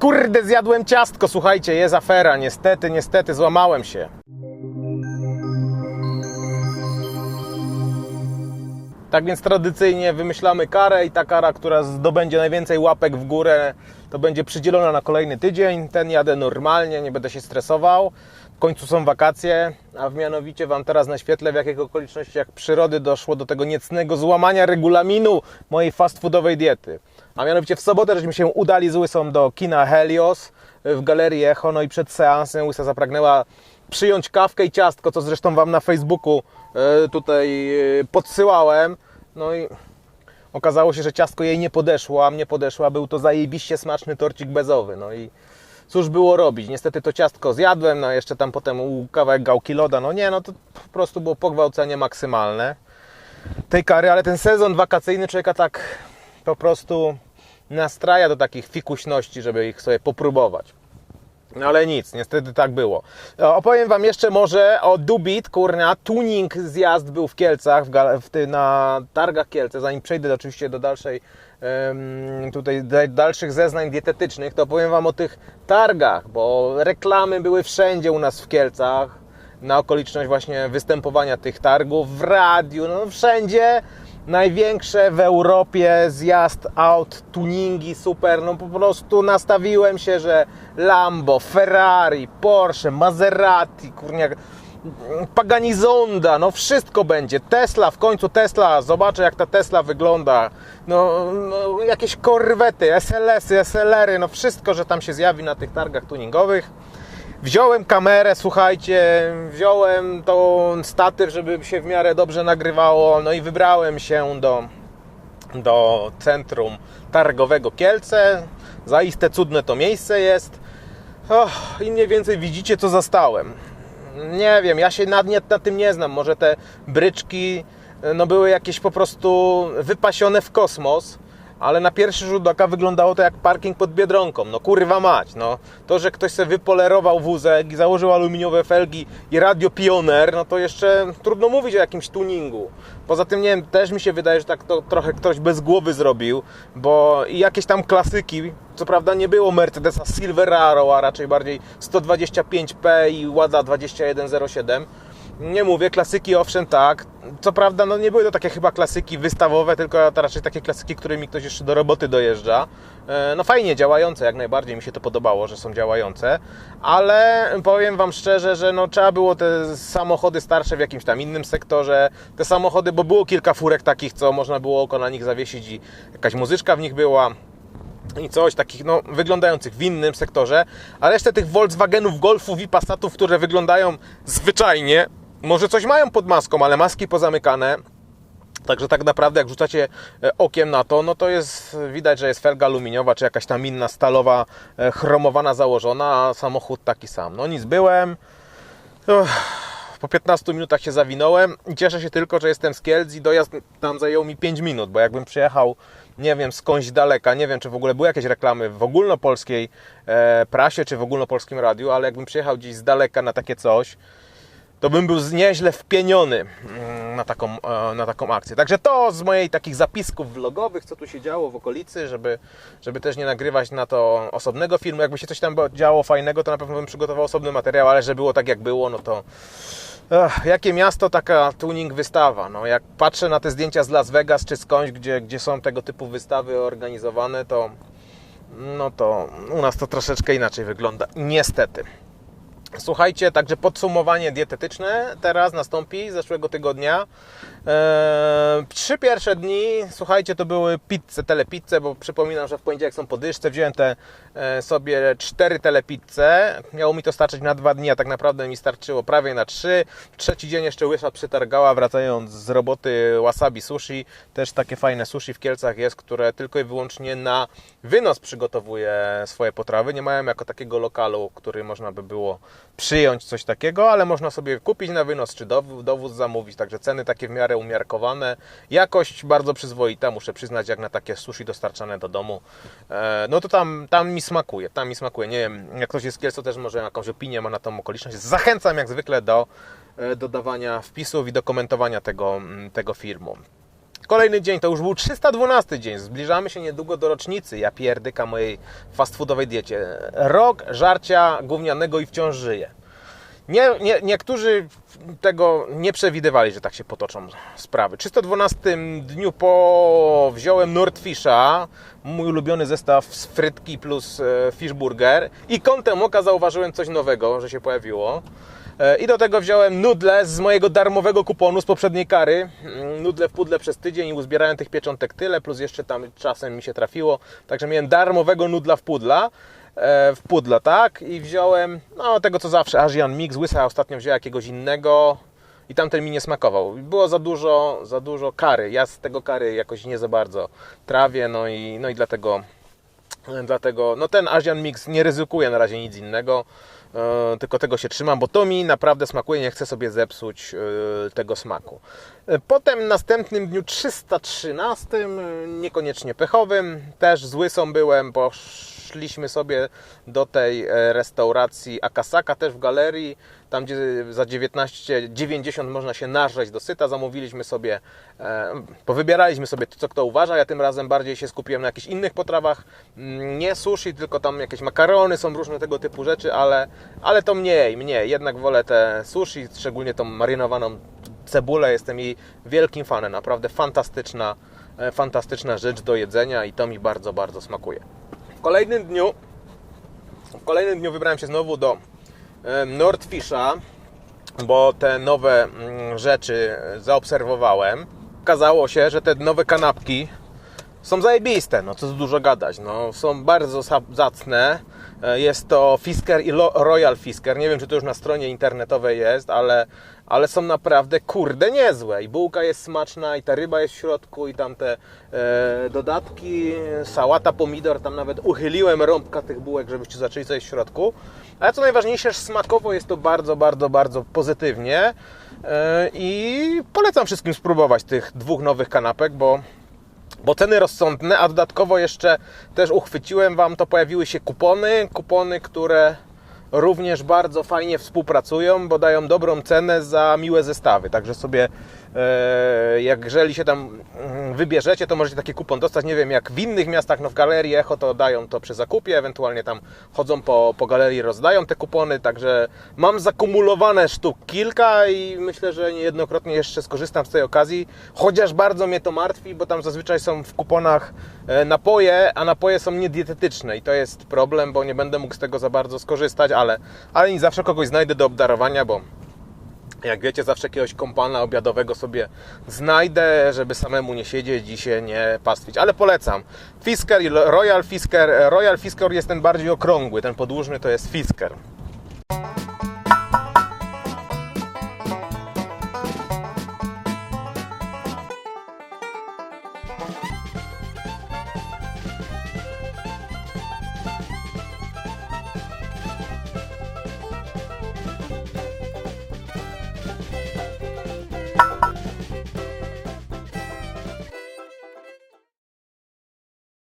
Kurde, zjadłem ciastko, słuchajcie, jest afera. Niestety, niestety, złamałem się. Tak więc tradycyjnie wymyślamy karę i ta kara, która zdobędzie najwięcej łapek w górę, to będzie przydzielona na kolejny tydzień. Ten jadę normalnie, nie będę się stresował. W końcu są wakacje, a w mianowicie Wam teraz naświetlę, w jakich okolicznościach przyrody doszło do tego niecnego złamania regulaminu mojej fast foodowej diety. A mianowicie w sobotę żeśmy się udali z Łysą do kina Helios w Galerii Echo, no i przed seansem Łysa zapragnęła przyjąć kawkę i ciastko, co zresztą Wam na Facebooku e, tutaj e, podsyłałem. No i okazało się, że ciastko jej nie podeszło, a mnie podeszło, a był to zajebiście smaczny torcik bezowy. No i cóż było robić? Niestety to ciastko zjadłem, no jeszcze tam potem u- kawałek gałki loda. No nie, no to po prostu było pogwałcenie maksymalne tej kary, ale ten sezon wakacyjny człowieka tak po prostu nastraja do takich fikuśności, żeby ich sobie popróbować. No ale nic, niestety tak było. E, Opowiem Wam jeszcze może o Dubit, kurna, tuning zjazd był w Kielcach, w, w na targach Kielce, zanim przejdę oczywiście do dalszej, em, tutaj da- dalszych zeznań dietetycznych, to powiem Wam o tych targach, bo reklamy były wszędzie u nas w Kielcach, na okoliczność właśnie występowania tych targów, w radiu, no wszędzie największe w Europie zjazd aut, tuningi super, no po prostu nastawiłem się, że Lambo, Ferrari, Porsche, Maserati, kurniak, Pagani Zonda, no wszystko będzie. Tesla, w końcu Tesla, zobaczę jak ta Tesla wygląda. No, no jakieś korwety, SLS-y, SLR-y, no wszystko, że tam się zjawi na tych targach tuningowych. Wziąłem kamerę, słuchajcie, wziąłem tą statyw, żeby się w miarę dobrze nagrywało, no i wybrałem się do, do centrum targowego Kielce. Zaiste cudne to miejsce jest. Och, I mniej więcej widzicie, co zastałem. Nie wiem, ja się nad, na tym nie znam. Może te bryczki no, były jakieś po prostu wypasione w kosmos, ale na pierwszy rzut oka wyglądało to jak parking pod Biedronką. No kurwa mać, no. To, że ktoś sobie wypolerował wózek i założył aluminiowe felgi i radio Pioneer, no to jeszcze trudno mówić o jakimś tuningu. Poza tym, nie wiem, też mi się wydaje, że tak to trochę ktoś bez głowy zrobił, bo i jakieś tam klasyki, co prawda nie było Mercedesa Silverado, a raczej bardziej 125P i Łada 2107, nie mówię, klasyki owszem tak. Co prawda, no nie były to takie chyba klasyki wystawowe, tylko raczej takie klasyki, którymi ktoś jeszcze do roboty dojeżdża. E, No fajnie działające, jak najbardziej mi się to podobało, że są działające, ale powiem Wam szczerze, że no trzeba było te samochody starsze w jakimś tam innym sektorze, te samochody, bo było kilka furek takich, co można było oko na nich zawiesić i jakaś muzyczka w nich była i coś takich, no, wyglądających w innym sektorze, a resztę tych Volkswagenów, Golfów i Passatów, które wyglądają zwyczajnie, może coś mają pod maską, ale maski pozamykane. Także tak naprawdę jak rzucacie e, okiem na to, no to jest widać, że jest felga aluminiowa, czy jakaś tam inna stalowa, e, chromowana założona, a samochód taki sam. No nic, byłem. Uff, po 15 minutach się zawinąłem cieszę się tylko, że jestem z Kielc i dojazd tam zajął mi 5 minut, bo jakbym przyjechał, nie wiem, skądś daleka, nie wiem, czy w ogóle były jakieś reklamy w ogólnopolskiej e, prasie, czy w ogólnopolskim radiu, ale jakbym przyjechał gdzieś z daleka na takie coś, to bym był nieźle wpieniony mm, na taką, e, na taką akcję. Także to z mojej takich zapisków vlogowych, co tu się działo w okolicy, żeby, żeby też nie nagrywać na to osobnego filmu. Jakby się coś tam działo fajnego, to na pewno bym przygotował osobny materiał, ale że było tak jak było, no to Ech, jakie miasto, taka tuning wystawa. No, jak patrzę na te zdjęcia z Las Vegas czy skądś, gdzie, gdzie są tego typu wystawy organizowane, to no to u nas to troszeczkę inaczej wygląda. Niestety. Słuchajcie, także podsumowanie dietetyczne teraz nastąpi z zeszłego tygodnia. Eee, trzy pierwsze dni, słuchajcie, to były pizze, telepizze, bo przypominam, że w poniedziałek są podwyżce. Wziąłem te e, sobie cztery telepizze. Miało mi to starczyć na dwa dni, a tak naprawdę mi starczyło prawie na trzy. Trzeci dzień jeszcze łysa przytargała, wracając z roboty wasabi sushi. Też takie fajne sushi w Kielcach jest, które tylko i wyłącznie na wynos przygotowuje swoje potrawy. Nie mają jako takiego lokalu, który można by było przyjąć coś takiego, ale można sobie kupić na wynos czy dow- dowóz zamówić, także ceny takie w miarę umiarkowane. Jakość bardzo przyzwoita, muszę przyznać, jak na takie sushi dostarczane do domu. E, no to tam, tam mi smakuje, tam mi smakuje. Nie wiem, jak ktoś jest z też może jakąś opinię ma na tą okoliczność. Zachęcam jak zwykle do e, dodawania wpisów i do komentowania tego, mm, tego filmu. Kolejny dzień to już był 312 dzień. Zbliżamy się niedługo do rocznicy. Ja pierdyka mojej fast foodowej diecie. Rok żarcia gównianego i wciąż żyję. Nie, nie, niektórzy tego nie przewidywali, że tak się potoczą sprawy. 312 dniu po wziąłem Nordfisha, mój ulubiony zestaw z frytki plus e, fishburger i kątem oka zauważyłem coś nowego, że się pojawiło. E, I do tego wziąłem nudle z mojego darmowego kuponu z poprzedniej kary. Mm, Nudle w pudle przez tydzień i uzbierałem tych pieczątek tyle, plus jeszcze tam czasem mi się trafiło. Także miałem darmowego nudla w pudla w pudla, tak? I wziąłem, no tego co zawsze, Asian Mix, Łysa ostatnio wziąłem jakiegoś innego i tamten mi nie smakował. Było za dużo, za dużo kary. Ja z tego kary jakoś nie za bardzo trawię, no i, no i dlatego, dlatego, no ten Asian Mix nie ryzykuje na razie nic innego. e, Tylko tego się trzymam, bo to mi naprawdę smakuje, nie chcę sobie zepsuć e, tego smaku. E, Potem następnym dniu 313, e, niekoniecznie pechowym, też z Łysą byłem, poszliśmy sobie do tej e, restauracji Akasaka, też w galerii, tam gdzie za 19,90 można się nażreć do syta, zamówiliśmy sobie, e, powybieraliśmy sobie to, co kto uważa, ja tym razem bardziej się skupiłem na jakichś innych potrawach, Mm, nie sushi, tylko tam jakieś makarony, są różne tego typu rzeczy, ale, ale to mniej, mniej, jednak wolę te sushi, szczególnie tą marynowaną cebulę, jestem jej wielkim fanem, naprawdę fantastyczna, e, fantastyczna rzecz do jedzenia i to mi bardzo, bardzo smakuje. W kolejnym dniu, w kolejnym dniu wybrałem się znowu do e, Nordfisha, bo te nowe mm, rzeczy zaobserwowałem. Okazało się, że te nowe kanapki są zajebiste, no co dużo gadać, no są bardzo zacne. E, Jest to Fisker i Royal Fisker. Nie wiem, czy to już na stronie internetowej jest, ale, ale są naprawdę kurde niezłe. I bułka jest smaczna, i ta ryba jest w środku, i tam te e, dodatki, sałata, pomidor. Tam nawet uchyliłem rąbka tych bułek, żebyście zaczęli coś w środku. Ale co najważniejsze, smakowo jest to bardzo, bardzo, bardzo pozytywnie. E, I polecam wszystkim spróbować tych dwóch nowych kanapek, bo bo ceny rozsądne, a dodatkowo jeszcze też uchwyciłem Wam, to pojawiły się kupony, kupony, które również bardzo fajnie współpracują, bo dają dobrą cenę za miłe zestawy, także sobie e, jak jeżeli się tam wybierzecie, to możecie taki kupon dostać, nie wiem jak w innych miastach, no w Galerii Echo to dają to przy zakupie, ewentualnie tam chodzą po, po galerii, rozdają te kupony, także mam zakumulowane sztuk kilka i myślę, że niejednokrotnie jeszcze skorzystam z tej okazji, chociaż bardzo mnie to martwi, bo tam zazwyczaj są w kuponach e, napoje, a napoje są niedietetyczne i to jest problem, bo nie będę mógł z tego za bardzo skorzystać, ale, ale nie zawsze kogoś znajdę do obdarowania, bo jak wiecie, zawsze jakiegoś kompana obiadowego sobie znajdę, żeby samemu nie siedzieć i się nie pastwić. Ale polecam. Fisker i Royal Fisker. Royal Fisker jest ten bardziej okrągły, ten podłużny to jest Fisker.